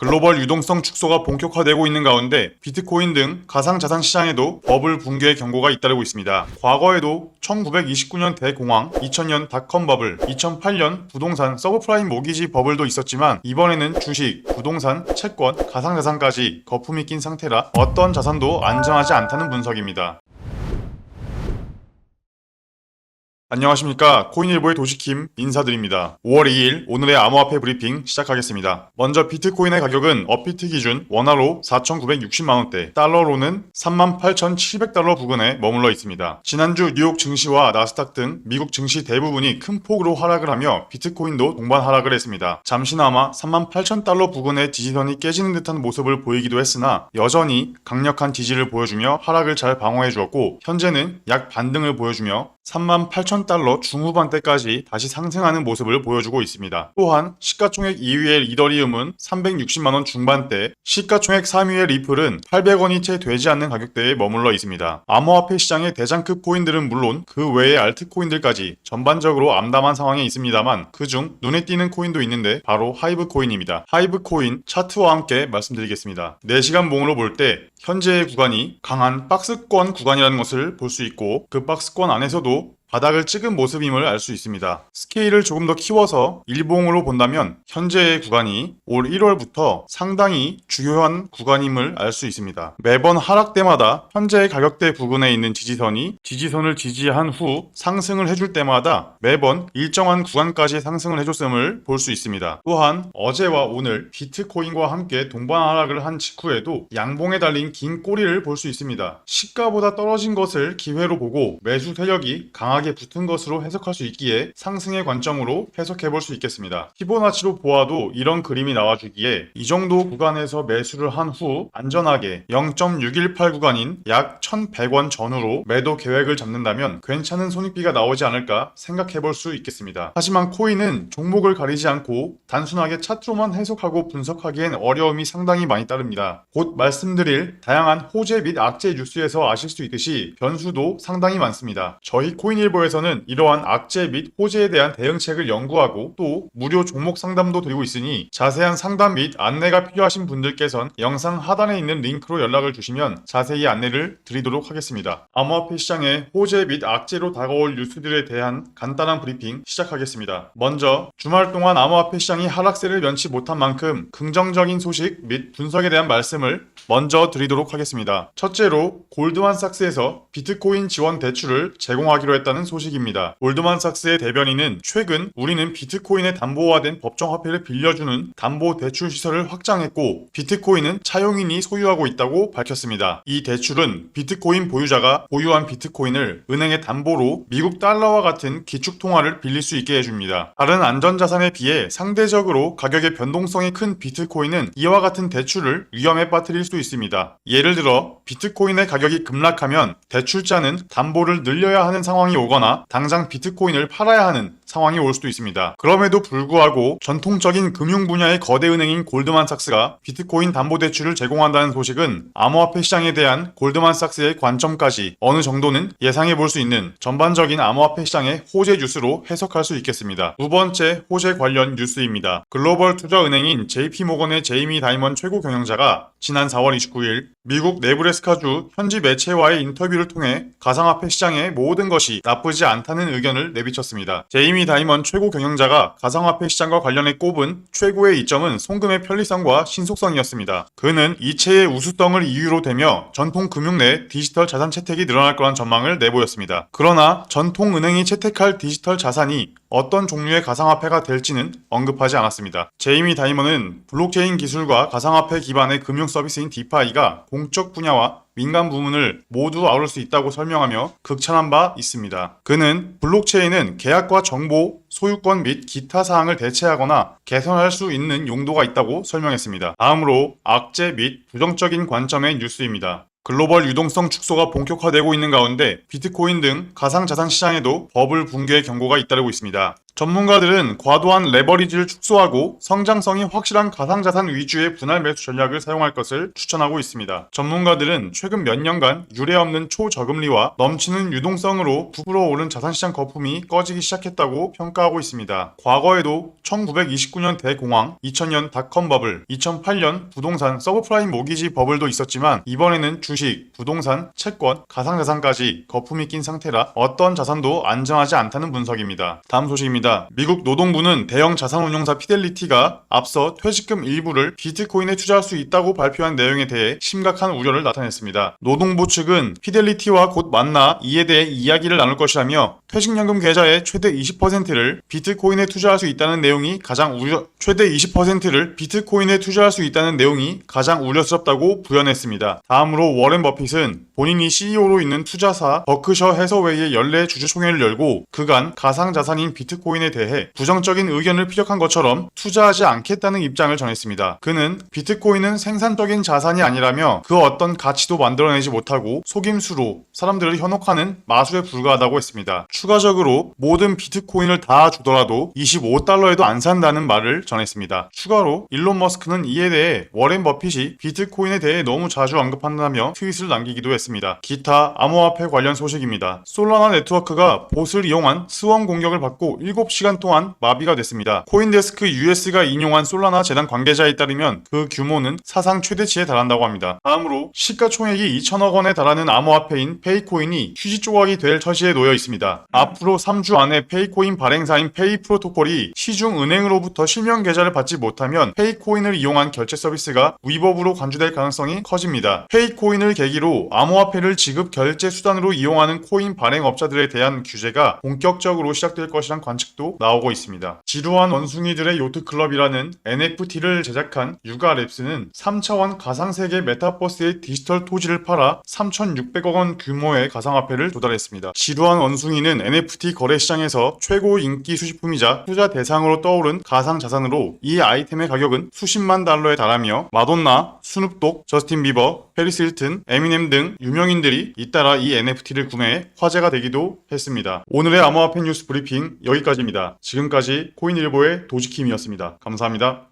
글로벌 유동성 축소가 본격화되고 있는 가운데 비트코인 등 가상자산 시장에도 버블 붕괴의 경고가 잇따르고 있습니다. 과거에도 1929년 대공황, 2000년 닷컴 버블, 2008년 부동산 서브프라임 모기지 버블도 있었지만 이번에는 주식, 부동산, 채권, 가상자산까지 거품이 낀 상태라 어떤 자산도 안정하지 않다는 분석입니다. 안녕하십니까. 코인일보의 도시킴 인사드립니다. 5월 2일 오늘의 암호화폐 브리핑 시작하겠습니다. 먼저 비트코인의 가격은 업비트 기준 원화로 4,960만원대, 달러로는 38,700달러 부근에 머물러 있습니다. 지난주 뉴욕 증시와 나스닥 등 미국 증시 대부분이 큰 폭으로 하락을 하며 비트코인도 동반 하락을 했습니다. 잠시나마 38,000달러 부근의 지지선이 깨지는 듯한 모습을 보이기도 했으나 여전히 강력한 지지를 보여주며 하락을 잘 방어해 주었고 현재는 약 반등을 보여주며 38,000 달러 중후반대까지 다시 상승하는 모습을 보여주고 있습니다. 또한 시가총액 2위의 이더리움은 360만원 중반대, 시가총액 3위의 리플은 800원이 채 되지 않는 가격대에 머물러 있습니다. 암호화폐 시장의 대장급 코인들은 물론 그 외의 알트코인들까지 전반적으로 암담한 상황에 있습니다만 그중 눈에 띄는 코인도 있는데 바로 하이브 코인입니다. 하이브 코인 차트와 함께 말씀드리겠습니다. 4시간 봉으로 볼 때 현재의 구간이 강한 박스권 구간이라는 것을 볼 수 있고 그 박스권 안에서도 바닥을 찍은 모습임을 알 수 있습니다. 스케일을 조금 더 키워서 일봉으로 본다면 현재의 구간이 올 1월부터 상당히 중요한 구간임을 알 수 있습니다. 매번 하락 때마다 현재의 가격대 부근에 있는 지지선이 지지선을 지지한 후 상승을 해줄 때마다 매번 일정한 구간까지 상승을 해줬음을 볼 수 있습니다. 또한 어제와 오늘 비트코인과 함께 동반 하락을 한 직후에도 양봉에 달린 긴 꼬리를 볼 수 있습니다. 시가보다 떨어진 것을 기회로 보고 매수 세력이 강하게 강하게 붙은 것으로 해석할 수 있기에 상승의 관점으로 해석해 볼 수 있겠습니다. 피보나치로 보아도 이런 그림이 나와주기에 이 정도 구간에서 매수를 한 후 안전하게 0.618 구간인 약 1100원 전후로 매도 계획을 잡는다면 괜찮은 손익비가 나오지 않을까 생각해 볼 수 있겠습니다. 하지만 코인은 종목을 가리지 않고 단순하게 차트로만 해석하고 분석하기엔 어려움이 상당히 많이 따릅니다. 곧 말씀드릴 다양한 호재 및 악재 뉴스에서 아실 수 있듯이 변수도 상당히 많습니다. 저희 코인일 보에서는 이러한 악재 및 호재에 대한 대응책을 연구하고 또 무료 종목 상담도 드리고 있으니 자세한 상담 및 안내가 필요하신 분들께선 영상 하단에 있는 링크로 연락을 주시면 자세히 안내를 드리도록 하겠습니다. 암호화폐 시장의 호재 및 악재로 다가올 뉴스들에 대한 간단한 브리핑 시작하겠습니다. 먼저 주말 동안 암호화폐 시장이 하락세를 면치 못한 만큼 긍정적인 소식 및 분석에 대한 말씀을 먼저 드리도록 하겠습니다. 첫째로 골드만삭스에서 비트코인 지원 대출을 제공하기로 했다는 소식입니다. 골드만삭스의 대변인은 최근 우리는 비트코인의 담보화된 법정화폐를 빌려주는 담보 대출 시설을 확장했고 비트코인은 차용인이 소유하고 있다고 밝혔습니다. 이 대출은 비트코인 보유자가 보유한 비트코인을 은행의 담보로 미국 달러와 같은 기축통화를 빌릴 수 있게 해줍니다. 다른 안전자산에 비해 상대적으로 가격의 변동성이 큰 비트코인은 이와 같은 대출을 위험에 빠뜨릴 수 있습니다. 예를 들어 비트코인의 가격이 급락하면 대출자는 담보를 늘려야 하는 상황이 오거나 당장 비트코인을 팔아야 하는 상황이 올 수도 있습니다. 그럼에도 불구하고 전통적인 금융 분야의 거대 은행인 골드만삭스가 비트코인 담보대출을 제공한다는 소식은 암호화폐 시장에 대한 골드만삭스의 관점까지 어느 정도는 예상해 볼 수 있는 전반적인 암호화폐 시장의 호재 뉴스로 해석할 수 있겠습니다. 두 번째 호재 관련 뉴스입니다. 글로벌 투자 은행인 JP모건의 제이미 다이먼 최고 경영자가 지난 4월 29일 미국 네브래스카주 현지 매체와의 인터뷰를 통해 가상화폐 시장의 모든 것이 나쁘지 않다는 의견을 내비쳤습니다. 제이미 다이먼 최고 경영자가 가상화폐 시장과 관련해 꼽은 최고의 이점은 송금의 편리성과 신속성이었습니다. 그는 이체의 우수성을 이유로 대며 전통 금융 내 디지털 자산 채택이 늘어날 거란 전망을 내보였습니다. 그러나 전통 은행이 채택할 디지털 자산이 어떤 종류의 가상화폐가 될지는 언급하지 않았습니다. 제이미 다이먼은 블록체인 기술과 가상화폐 기반의 금융 서비스인 디파이가 공적 분야와 민간 부문을 모두 아울 수 있다고 설명하며 극찬한 바 있습니다. 그는 블록체인은 계약과 정보, 소유권 및 기타 사항을 대체하거나 개선할 수 있는 용도가 있다고 설명했습니다. 다음으로 악재 및 부정적인 관점의 뉴스입니다. 글로벌 유동성 축소가 본격화되고 있는 가운데 비트코인 등 가상자산 시장에도 버블 붕괴의 경고가 잇따르고 있습니다. 전문가들은 과도한 레버리지를 축소하고 성장성이 확실한 가상자산 위주의 분할 매수 전략을 사용할 것을 추천하고 있습니다. 전문가들은 최근 몇 년간 유례 없는 초저금리와 넘치는 유동성으로 부풀어 오른 자산시장 거품이 꺼지기 시작했다고 평가하고 있습니다. 과거에도 1929년 대공황, 2000년 닷컴 버블, 2008년 부동산 서브프라임 모기지 버블도 있었지만 이번에는 주식, 부동산, 채권, 가상자산까지 거품이 낀 상태라 어떤 자산도 안정하지 않다는 분석입니다. 다음 소식입니다. 미국 노동부는 대형 자산운용사 피델리티가 앞서 퇴직금 일부를 비트코인에 투자할 수 있다고 발표한 내용에 대해 심각한 우려를 나타냈습니다. 노동부 측은 피델리티와 곧 만나 이에 대해 이야기를 나눌 것이라며 퇴직연금 계좌의 최대 20%를 비트코인에 투자할 수 있다는 내용이 가장 우려 최대 20%를 비트코인에 투자할 수 있다는 내용이 가장 우려스럽다고 부연했습니다. 다음으로 워렌 버핏은 본인이 CEO로 있는 투자사 버크셔 해서웨이의 연례 주주총회를 열고 그간 가상 자산인 비트코인에 대해 부정적인 의견을 피력한 것처럼 투자하지 않겠다는 입장을 전했습니다. 그는 비트코인은 생산적인 자산이 아니라며 그 어떤 가치도 만들어내지 못하고 속임수로 사람들을 현혹하는 마술에 불과하다고 했습니다. 추가적으로 모든 비트코인을 다 주더라도 25달러에도 안 산다는 말을 전했습니다. 추가로 일론 머스크는 이에 대해 워렌 버핏이 비트코인에 대해 너무 자주 언급한다며 트윗을 남기기도 했습니다. 기타 암호화폐 관련 소식입니다. 솔라나 네트워크가 봇을 이용한 스원 공격을 받고 7시간 동안 마비가 됐습니다. 코인데스크 US가 인용한 솔라나 재단 관계자에 따르면 그 규모는 사상 최대치에 달한다고 합니다. 다음으로 시가총액이 2천억 원에 달하는 암호화폐인 페이코인이 휴지 조각이 될 처지에 놓여 있습니다. 앞으로 3주 안에 페이코인 발행사인 페이 프로토콜이 시중 은행으로부터 실명 계좌를 받지 못하면 페이코인을 이용한 결제 서비스가 위법으로 간주될 가능성이 커집니다. 페이코인을 계기로 암호화폐를 지급 결제 수단으로 이용하는 코인 발행 업자들에 대한 규제가 본격적으로 시작될 것이란 관측도 나오고 있습니다. 지루한 원숭이들의 요트클럽이라는 NFT를 제작한 유가랩스는 3차원 가상세계 메타버스의 디지털 토지를 팔아 3,600억 원 규모의 가상화폐를 도달했습니다. 지루한 원숭이 는 NFT 거래 시장에서 최고 인기 수집품이자 투자 대상으로 떠오른 가상 자산으로 이 아이템의 가격은 수십만 달러에 달하며 마돈나, 스눕독, 저스틴 비버, 페리스 힐튼, 에미넴 등 유명인들이 잇따라 이 NFT를 구매해 화제가 되기도 했습니다. 오늘의 암호화폐 뉴스 브리핑 여기까지입니다. 지금까지 코인일보의 도지킴이었습니다. 감사합니다.